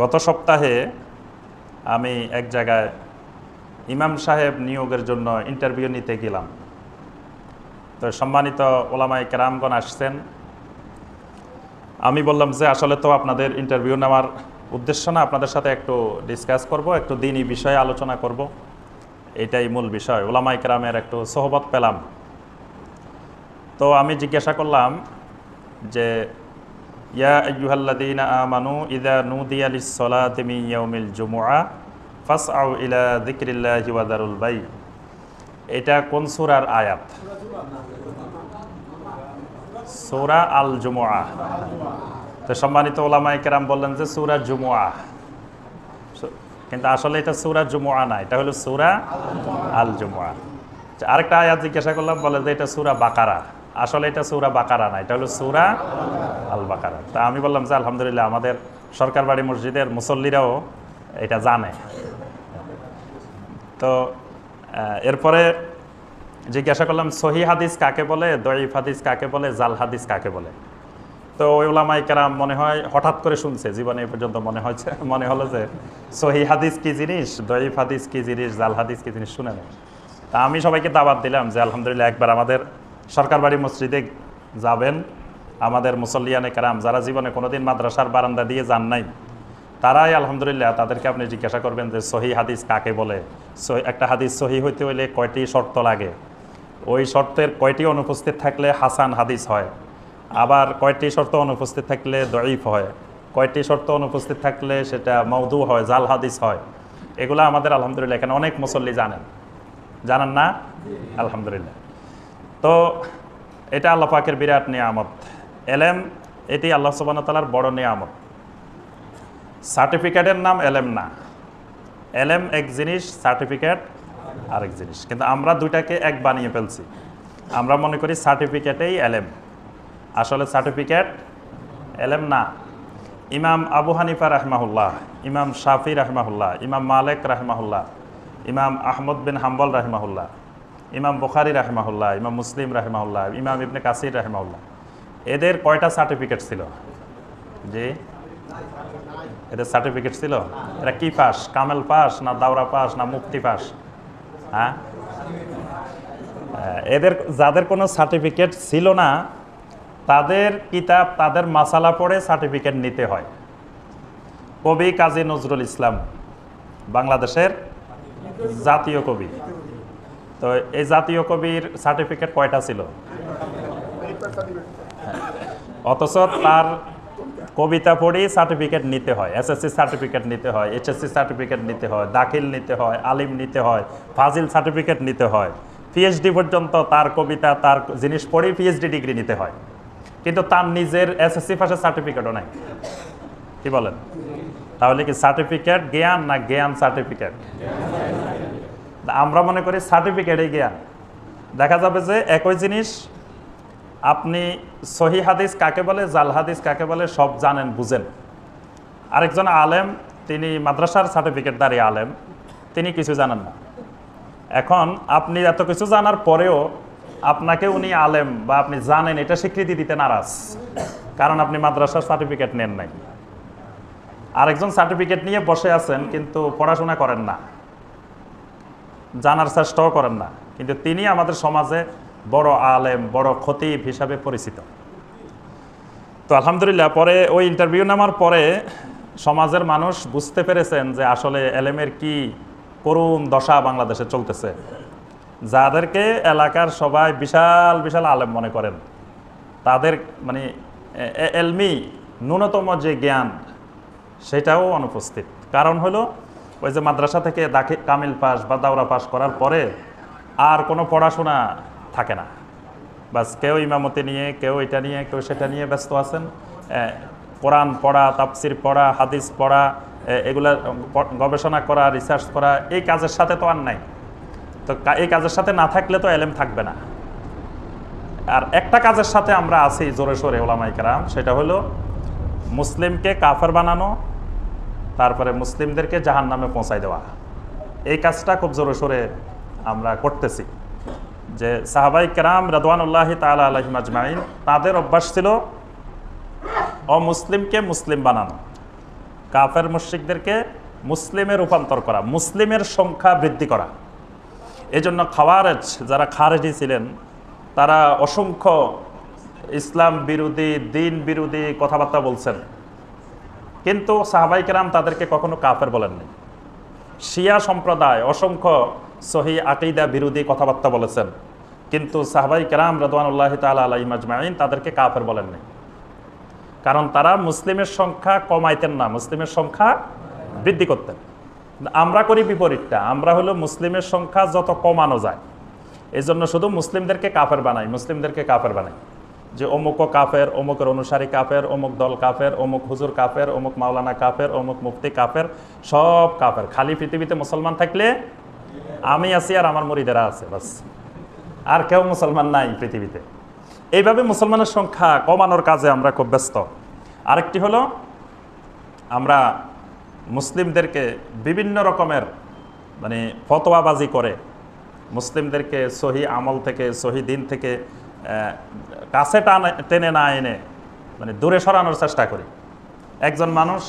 গত সপ্তাহে আমি এক জায়গায় ইমাম সাহেব নিয়োগের জন্য ইন্টারভিউ নিতে গেলাম। তো সম্মানিত ওলামাই কেরামগণ আসছেন। আমি বললাম যে আসলে তো আপনাদের ইন্টারভিউ নেওয়ার উদ্দেশ্য না, আপনাদের সাথে একটু ডিসকাস করব, একটু দিনই বিষয়ে আলোচনা করব। এটাই মূল বিষয় ওলামাই কেরামের একটু সহবত পেলাম। তো আমি জিজ্ঞাসা করলাম যে ইয়া আইয়ুহাল্লাযীনা আমানু ইযা নুদিয়া লিস-সালাতি মিন ইয়াউমিল জুমুআ ফাসআউ ইলা যিকরিল্লাহি ওয়া দারুল বাই এটা কোন সূরার আয়াত? সূরা আল জুমুআ তো সম্মানিত ওলামায়ে কেরাম বললেন যে সূরা জুমুয়া কিন্তু আসলে এটা সূরা জুমুয়া না এটা হলো সূরা আল জুমুয়া আচ্ছা, আরেকটা আয়াত জিজ্ঞাসা করলাম বলে যে এটা সূরা বাকারা। আসলে এটা সূরা বাকারা না এটা হলো সূরা আল বাকারা তা আমি বললাম যে আলহামদুলিল্লাহ, আমাদের সরকার বাড়ি মসজিদের মুসল্লিরাও এটা জানে। তো এরপরে জিজ্ঞাসা করলাম, সহি হাদিস কাকে বলে? দয়ীফ হাদিস কাকে বলে? জাল হাদিস কাকে বলে? তো ওই ওলামাই কেরাম মনে হয় হঠাৎ করে শুনছে, জীবনে এ পর্যন্ত মনে হয়েছে, মনে হলো যে সহি হাদিস কি জিনিস দয়ীফ হাদিস কি জিনিস, জাল হাদিস কি জিনিস, শুনে নেই তা আমি সবাইকে দাবাত দিলাম যে, আলহামদুলিল্লাহ, একবার আমাদের সরকার বাড়ি মসজিদে যাবেন। আমাদের মুসল্লিয়ানে কারাম, যারা জীবনে কোনোদিন মাদ্রাসার বারান্দা দিয়ে যান নাই, তারাই আলহামদুলিল্লাহ তাদেরকে আপনি জিজ্ঞাসা করবেন যে সহি হাদিস কাকে বলে? একটা হাদিস সহি হইতে হইলে কয়টি শর্ত লাগে? ওই শর্তের কয়টি অনুপস্থিত থাকলে হাসান হাদিস হয়? আবার কয়টি শর্ত অনুপস্থিত থাকলে দরিফ হয়? কয়টি শর্ত অনুপস্থিত থাকলে সেটা মৌদু হয়, জাল হাদিস হয়? এগুলো আমাদের আলহামদুলিল্লাহ, এখানে অনেক মুসল্লি জানেন। জানেন না? আলহামদুলিল্লাহ। তো এটা আল্লাহ পাকের বিরাট নিয়ামত। এলেম এটি আল্লাহ সুবান তালার বড় নিয়ামত। সার্টিফিকেটের নাম এলেম না। এলেম এক জিনিস, সার্টিফিকেট আরেক জিনিস। কিন্তু আমরা দুইটাকে এক বানিয়ে ফেলছি। আমরা মনে করি সার্টিফিকেটেই এলেম আসলে সার্টিফিকেট এলেম না। ইমাম আবু হানিফা রাহমাহুল্লাহ, ইমাম শাফি রাহমাহুল্লাহ, ইমাম মালেক রাহমাহুল্লাহ, ইমাম আহমদ বিন হাম্বল রাহমাহুল্লাহ, ইমাম বুখারি রাহমাহুল্লাহ, ইমাম মুসলিম রাহমাহুল্লাহ, ইমাম ইবনে কাসির রাহমাহুল্লাহ। এদের কয়টা সার্টিফিকেট ছিল? জি। এদের সার্টিফিকেট ছিল? এরা কি পাস? কামেল পাস না দাওরা পাস না মুক্তি পাস? হ্যাঁ? আহ, এদের যাদের কোনো সার্টিফিকেট ছিল না তাদের কিতাব তাদের মাসালা পড়ে সার্টিফিকেট নিতে হয়। কবি কাজী নজরুল ইসলাম বাংলাদেশের জাতীয় কবি। তো এই জাতীয় কবির সার্টিফিকেট কয়টা ছিল? অথচ তার কবিতা পড়ি সার্টিফিকেট নিতে হয় এসএসসি সার্টিফিকেট নিতে হয় এইচএসসি সার্টিফিকেট নিতে হয়, দাখিল নিতে হয়, আলিম নিতে হয়, ফাজিল সার্টিফিকেট নিতে হয়। পিএইচডি পর্যন্ত তার কবিতা, তার জিনিস পড়েই পিএইচডি ডিগ্রি নিতে হয়। কিন্তু তার নিজের এসএসসি পাশের সার্টিফিকেটও নাই। কি বলেন? তাহলে কি সার্টিফিকেট জ্ঞান না জ্ঞান সার্টিফিকেট? আমরা মনে করি সার্টিফিকেটই জ্ঞান। দেখা যাবে যে একই জিনিস আপনি সহি হাদিস কাকে বলে, জাল হাদিস কাকে বলে, সব জানেন, বুঝেন। আরেকজন আলেম, তিনি মাদ্রাসার সার্টিফিকেট দাঁড়িয়ে আলেম, তিনি কিছু জানেন না। এখন আপনি এত কিছু জানার পরেও আপনাকে উনি আলেম বা আপনি জানেন, এটা স্বীকৃতি দিতে নারাজ, কারণ আপনি মাদ্রাসার সার্টিফিকেট নেন নাই। আরেকজন সার্টিফিকেট নিয়ে বসে আছেন, কিন্তু পড়াশোনা করেন না, জানার চেষ্টাও করেন না। কিন্তু তিনি আমাদের সমাজে বড় আলেম, বড় খতিব হিসাবে পরিচিত। তো আলহামদুলিল্লাহ, পরে ওই ইন্টারভিউ নেওয়ার পরে সমাজের মানুষ বুঝতে পেরেছেন যে আসলে এলেমের কি করুণ দশা বাংলাদেশে চলতেছে। যাদেরকে এলাকার সবাই বিশাল বিশাল আলেম মনে করেন। তাদের মানে এলমি ন্যূনতম যে জ্ঞান, সেটাও অনুপস্থিত। কারণ হলো, ওই যে মাদ্রাসা থেকে দাখি, কামিল পাস বা দাওরা পাস করার পরে আর কোনো পড়াশোনা থাকে না। বাস কেউ ইমামতি নিয়ে, কেউ এটা নিয়ে, কেউ সেটা নিয়ে ব্যস্ত আছেন। কোরআন পড়া তাপসির পড়া, হাদিস পড়া এগুলা গবেষণা করা রিসার্চ করা, এই কাজের সাথে তো আর নাই। তো এই কাজের সাথে না থাকলে তো এলেম থাকবে না। আর একটা কাজের সাথে আমরা আছি জোরে সোরে ওলামাই কারাম, সেটা হলো মুসলিমকে কাফের বানানো, তারপরে মুসলিমদেরকে জাহান নামে পৌঁছাই দেওয়া। এই কাজটা খুব জোরে সোরে আমরা করতেছি। যে সাহাবাই কেরাম রদওয়ানুল্লাহ তালা আলহিম আজমাইন তাদের অভ্যাস ছিল অমুসলিমকে মুসলিম বানানো, কাফের মুশ্রিকদেরকে মুসলিমে রূপান্তর করা, মুসলিমের সংখ্যা বৃদ্ধি করা। এজন্য খাওয়ারেজ যারা খারেজি ছিলেন, তারা অসংখ্য ইসলাম বিরোধী, দিন বিরোধী কথাবার্তা বলছেন। কিন্তু সাহাবাইকেরাম তাদেরকে কখনো কাফের বলেননি। শিয়া সম্প্রদায় অসংখ্য সহি আকিদা বিরোধী কথাবার্তা বলেছেন। কিন্তু সাহাবাই কেরাম রদওয়ানুল্লাহ তালা আলাই মাজমাইন তাদেরকে কাফের বলেননি। কারণ তারা মুসলিমের সংখ্যা কমাইতেন না, মুসলিমের সংখ্যা বৃদ্ধি করতেন। আমরা করি বিপরীতটা, আমরা হলো মুসলিমের সংখ্যা যত কমানো যায়। এই জন্য শুধু মুসলিমদেরকে কাফের বানাই, মুসলিমদেরকে কাফের বানাই। যে অমুক কাফের, অমুকের অনুসারী কাফের, অমুক দল কাফের, অমুক হুজুর কাফের, অমুক মাওলানা কাফের, অমুক মুফতি কাফের, সব কাফের। খালি পৃথিবীতে মুসলমান থাকলে আমি আছি আর আমার মরিদেরা আছে, বাস। আর কেউ মুসলমান নাই পৃথিবীতে। এইভাবে মুসলমানের সংখ্যা কমানোর কাজে আমরা খুব ব্যস্ত। আরেকটি হলো, আমরা মুসলিমদেরকে বিভিন্ন রকমের মানে ফতোয়াবাজি করে, মুসলিমদেরকে সহি আমল থেকে, সহি দিন থেকে কাছে টানে টেনে না এনে মানে দূরে সরানোর চেষ্টা করি। একজন মানুষ,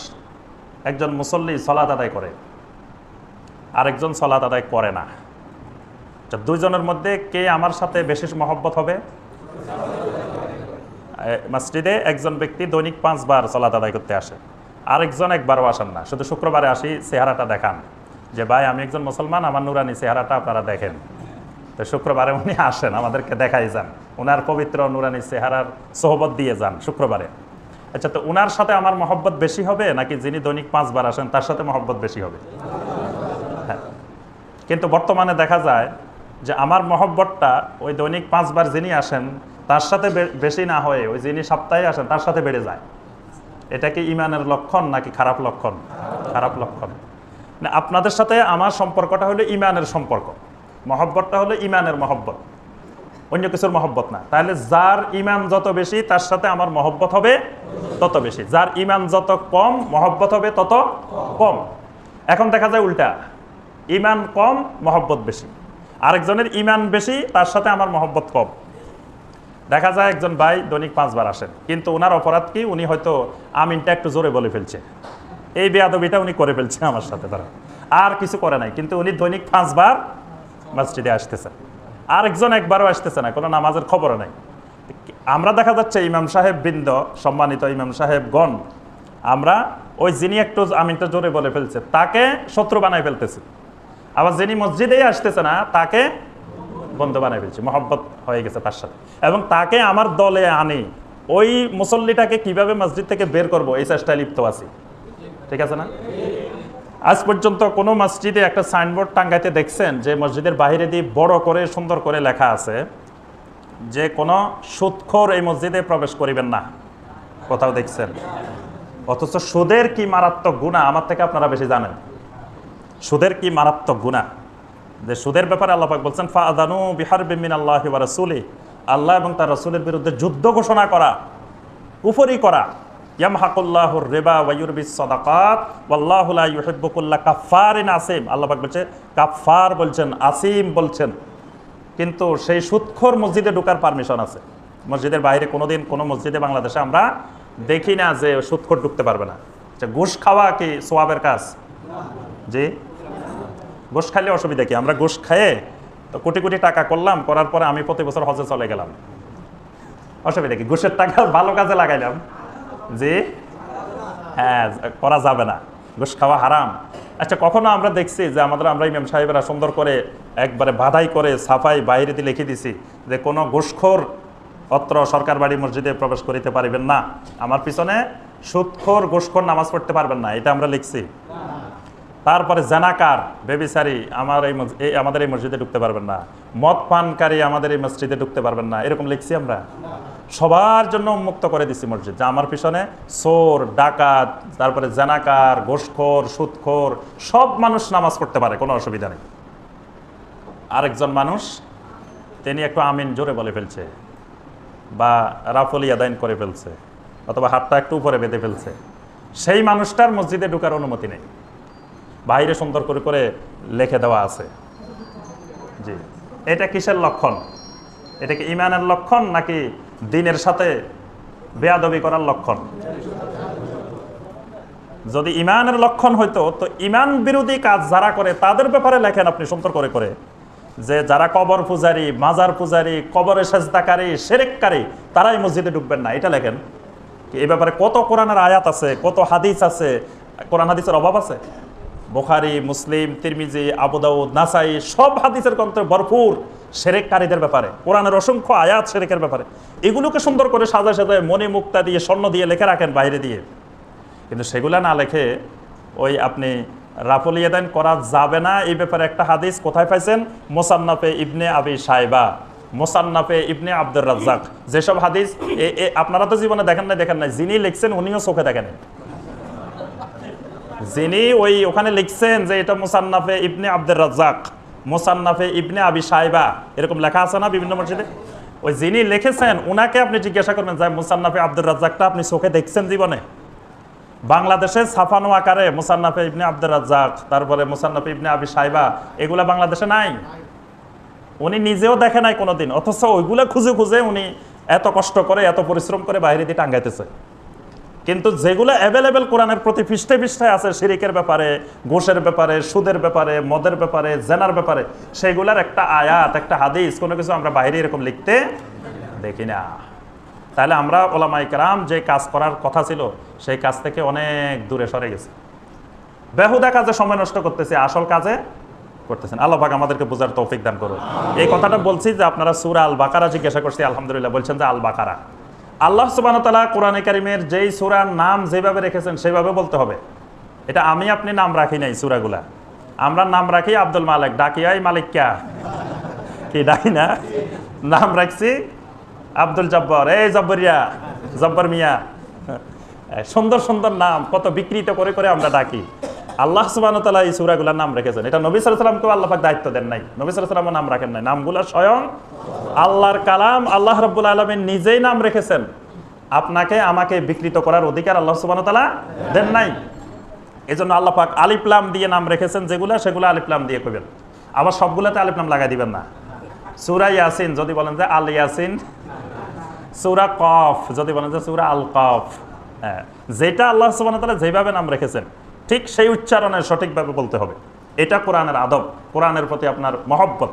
একজন মুসল্লি সলাত আদায় করে, আরেকজন সলাত আদায় করে না। তো দুইজনের মধ্যে কে আমার সাথে বেশি মহব্বত হবে? মসজিদে একজন ব্যক্তি দৈনিক পাঁচবার সলাত আদায় করতে আসে, আরেকজন একবারও আসেন না। শুধু শুক্রবারে আসি, চেহারাটা দেখান যে, ভাই, আমি একজন মুসলমান, আমার নুরানি চেহারাটা আপনারা দেখেন। তো শুক্রবারে উনি আসেন, আমাদেরকে দেখাই যান। ওনার পবিত্র নুরানি চেহারার সোহবত দিয়ে যান শুক্রবারে। আচ্ছা তো ওনার সাথে আমার মহব্বত বেশি হবে নাকি যিনি দৈনিক পাঁচবার আসেন, তার সাথে মহব্বত বেশি হবে? হ্যাঁ। কিন্তু বর্তমানে দেখা যায় যে আমার মহব্বতটা ওই দৈনিক পাঁচবার যিনি আসেন, তার সাথে বেশি না হয়ে ওই যিনি সপ্তাহে আসেন, তার সাথে বেড়ে যায়। এটা কি ইমানের লক্ষণ নাকি খারাপ লক্ষণ? খারাপ লক্ষণ। না আপনাদের সাথে আমার সম্পর্কটা হলো ইমানের সম্পর্ক। মহব্বতটা হলো ইমানের মহব্বত। অন্য কিছুর মহব্বত না। তাহলে যার ইমান যত বেশি, তার সাথে আমার মহব্বত হবে তত বেশি। যার ইমান যত কম, মহব্বত হবে তত কম। এখন দেখা যায় উল্টা। ইমান কম, মহব্বত বেশি। আরেকজনের ইমান বেশি, তার সাথে আমার মহব্বত কম। দেখা যায় একজন ভাই দৈনিক পাঁচবার আসেন, কিন্তু ওনার অপরাধ কি? উনি হয়তো আমিনটা একটু জোরে বলে ফেলছে। এই বেয়াদবিটা উনি করে ফেলছে আমার সাথে তারা আর কিছু করে নাই, কিন্তু উনি দৈনিক পাঁচবার মসজিদে আসতেছে আরেকজন একবারও আসতেছে না, কোনো নামাজের খবর নাই। আমরা দেখা যাচ্ছে ইমাম সাহেব বৃন্দ, সম্মানিত ইমাম সাহেবগণ, আমরা ওই যিনি একটু আমিনটা জোরে বলে ফেলছে, তাকে শত্রু বানাই ফেলতেছি। আবার যিনি মসজিদেই আসতেছে না, তাকে বন্ধু বানাই ফেলছি, মহব্বত হয়ে গেছে তার সাথে। এবং তাকে আমার দলে আনি, ওই মুসল্লিটাকে কীভাবে মসজিদ থেকে বের করব, এই চেষ্টায় লিপ্ত আছি। ঠিক আছে না? আজ পর্যন্ত কোনো মসজিদে একটা সাইনবোর্ড টাঙ্গাইতে দেখছেন যে মসজিদের বাইরে দিয়ে বড় করে, সুন্দর করে লেখা আছে যে কোনো সুদখোর এই মসজিদে প্রবেশ করিবেন না। কোথাও দেখছেন? অথচ সুদের কি মারাত্মক গুণা, আমার থেকে আপনারা বেশি জানেন। সুদের কি মারাত্মক গুণা? যে সুদের ব্যাপারে আল্লাহ পাক বলছেন ফাদানু বিহার বিমিন আল্লাহ রাসুলি আল্লাহ এবং তার রসুলের বিরুদ্ধে যুদ্ধ ঘোষণা করা কুফরি করা ইয়ামহাকুল্লাহুর রেবা ওয়ায়ুরবিস সাদাকাত, ওয়াল্লাহু লা ইউহিব্বু কুল্লা আসিম। আল্লাহবাক বলছে, কাফফার বলছেন, আসিম বলছেন। কিন্তু সেই সুৎখর মসজিদে ঢোকার পারমিশন আছে। মসজিদের বাইরে কোনোদিন কোনো মসজিদে বাংলাদেশে আমরা দেখি না যে সুৎখর ঢুকতে পারবে না। যে ঘুষ খাওয়া কি সোয়াবের কাজ? জি? ঘুষ খাইলে অসুবিধা কি? আমরা ঘুষ খাইয়ে তো কোটি কোটি টাকা করলাম, করার পরে আমি প্রতি বছর হজে চলে গেলাম। অসুবিধা কি? ঘুষের টাকা ভালো কাজে লাগাইলাম। জি হ্যাঁ করা যাবে না। ঘুষ খাওয়া হারাম। আচ্ছা কখনো আমরা দেখছি যে আমাদের, আমরা ইমাম সাহেবেরা সুন্দর করে একবারে বাধাই করে সাফাই বাইরে দিয়ে লিখে দিছি যে কোনো ঘুষখোর অত্র সরকার বাড়ি মসজিদে প্রবেশ করিতে পারবেন না। আমার পিছনে সুদখোর, ঘুষখোর নামাজ পড়তে পারবেন না, এটা আমরা লিখছি। তারপরে জানাকার বেবিসারি আমার এই এই, আমাদের এই মসজিদে ঢুকতে পারবেন না। মদ পানকারী আমাদের এই মসজিদে ঢুকতে পারবেন না, এরকম লিখছি আমরা। সবার জন্য উন্মুক্ত করে দিছি মসজিদ। যে আমার পিছনে, সোর, ডাকাত, তারপরে জানাকার ঘোষখোর সুদখোর, সব মানুষ নামাজ পড়তে পারে, কোনো অসুবিধা নেই। আরেকজন মানুষ, তিনি একটু আমিন জোরে বলে ফেলছে, বা রাফলি আদায়ন করে ফেলছে, অথবা হাতটা একটু উপরে বেঁধে ফেলছে। সেই মানুষটার মসজিদে ঢুকার অনুমতি নেই। বাইরে সুন্দর করে করে লেখে দেওয়া আছে। জি। এটা কিসের লক্ষণ? এটা কি ইমানের লক্ষণ নাকি দিনের সাথে বেয়াদবি করার লক্ষণ। যদি ইমানের লক্ষণ হইতো, তো ইমান বিরোধী কাজ যারা করে, তাদের ব্যাপারে লেখেন আপনি সুন্দর করে করে। যে যারা কবর পূজারি, মাজার পূজারি, কবরে সেজদাকারী সেরেককারী তারাই মসজিদে ঢুকবেন না। এটা লেখেন। এই ব্যাপারে কত কোরআনের আয়াত আছে, কত হাদিস আছে, কোরআন হাদিসের অভাব আছে? বোখারি, মুসলিম, তিরমিজি আবুদাউদ নাসাই, সব হাদিসের গ্রন্থে ভরপুর। সেরেককারীদের ব্যাপারে, কোরআনের অসংখ্য আয়াত সেরেকের ব্যাপারে, এগুলোকে সুন্দর করে সাজা সাজায় মনে মুক্তা দিয়ে, স্বর্ণ দিয়ে লেখে রাখেন বাইরে দিয়ে। কিন্তু সেগুলা না লেখে ওই আপনি রাফল ইয়াদান করা যাবে না, এই ব্যাপারে একটা হাদিস কোথায় পাইছেন? মোসান্নাফে ইবনে আবি সাহেবা মোসান্নাফে ইবনে আব্দুর রাজ্জাক। যেসব হাদিস, এ- এ- আপনারা তো জীবনে দেখেন না দেখেন নাই, যিনি লিখছেন উনিও চোখে দেখেন যিনি ওই ওখানে লিখছেন যে এটা মোসান্নাফে ইবনে আব্দুর রাজ্জাক। মোসান্নাফে ইবনে আবি সাহেবা এরকম লেখা আছে না বিভিন্ন মসজিদে? ওই যিনি লিখেছেন ওনাকে আপনি জিজ্ঞাসা করবেন, যে মোসান্নাফে আব্দুর রাজ্জাকটা আপনি চোখে দেখছেন জীবনে? বাংলাদেশে ছাপানো আকারে মুসান্নাফে ইবনে আব্দুর রাজ্জাক, তারপরে মুসান্নাফে ইবনে আবি সাইবা এগুলা বাংলাদেশে নাই। উনি নিজেও দেখে নাই কোনোদিন, অথচ ওইগুলো খুঁজে খুঁজে উনি এত কষ্ট করে, এত পরিশ্রম করে বাইরে দিয়ে টাঙ্গাইতেছে। কিন্তু যেগুলো অ্যাভেলেবেল কোরআনের প্রতি পৃষ্ঠে পৃষ্ঠায় আছে শিরিকের ব্যাপারে, ঘোষের ব্যাপারে, সুদের ব্যাপারে, মদের ব্যাপারে, জেনার ব্যাপারে, সেগুলার একটা আয়াত, একটা হাদিস, কোনো কিছু আমরা বাইরে এরকম লিখতে দেখি না। তাহলে আমরা ওলামাই কারাম যে কাজ করার কথা ছিল, সেই কাজ থেকে অনেক দূরে সরে গেছে। বেহুদা কাজে সময় নষ্ট করতেছে, আসল কাজে করতেছেন। আল্লাহ পাক আমাদেরকে বোঝার তৌফিক দান করুন এই কথাটা বলছি যে আপনারা সুরা আল বাকারা জিজ্ঞাসা করছি, আলহামদুলিল্লাহ বলছেন যে আল বাকারা আল্লাহ সুবাহ তালা কোরআনে কারিমের যেই সুরার নাম যেভাবে রেখেছেন সেভাবে বলতে হবে। এটা আমি আপনি নাম রাখি নাই সুরাগুলা। আমরা নাম রাখি আব্দুল মালিক, ডাকি মালিক ক্যা কি ডাকি না? নাম রাখছি আব্দুল জব্বর, এই জব্বরিয়া, জব্বর মিয়া। সুন্দর সুন্দর নাম, কত বিকৃত করে করে আমরা ডাকি। আল্লাহ সুবাহ তালা এই সুরাগুলার নাম রেখেছেন। এটা নবী সালামকেও আল্লাহ পাক দায়িত্ব দেন নাই। নবী সালামও নাম রাখেন নাই। নামগুলো স্বয়ং আল্লাহর কালাম, আল্লাহ রব্বুল আলমিন নিজেই নাম রেখেছেন। আপনাকে, আমাকে বিকৃত করার অধিকার আল্লাহ সুবাহ তালা দেন নাই। এই জন্য আল্লাহ পাক আলিপ্লাম দিয়ে নাম রেখেছেন। যেগুলো, সেগুলো আলিপ্লাম দিয়ে করবেন আবার সবগুলোতে আলিপ্লাম লাগাই দিবেন না। সুরা ইয়াসিন, যদি বলেন যে আল ইয়াসিন। সুরা কফ, যদি বলেন যে সুরা আল কফ। হ্যাঁ যেটা আল্লাহ সুবাহ যেভাবে নাম রেখেছেন। ঠিক সেই উচ্চারণে সঠিকভাবে বলতে হবে। এটা কোরআনের আদব। কোরআনের প্রতি আপনার মহব্বত।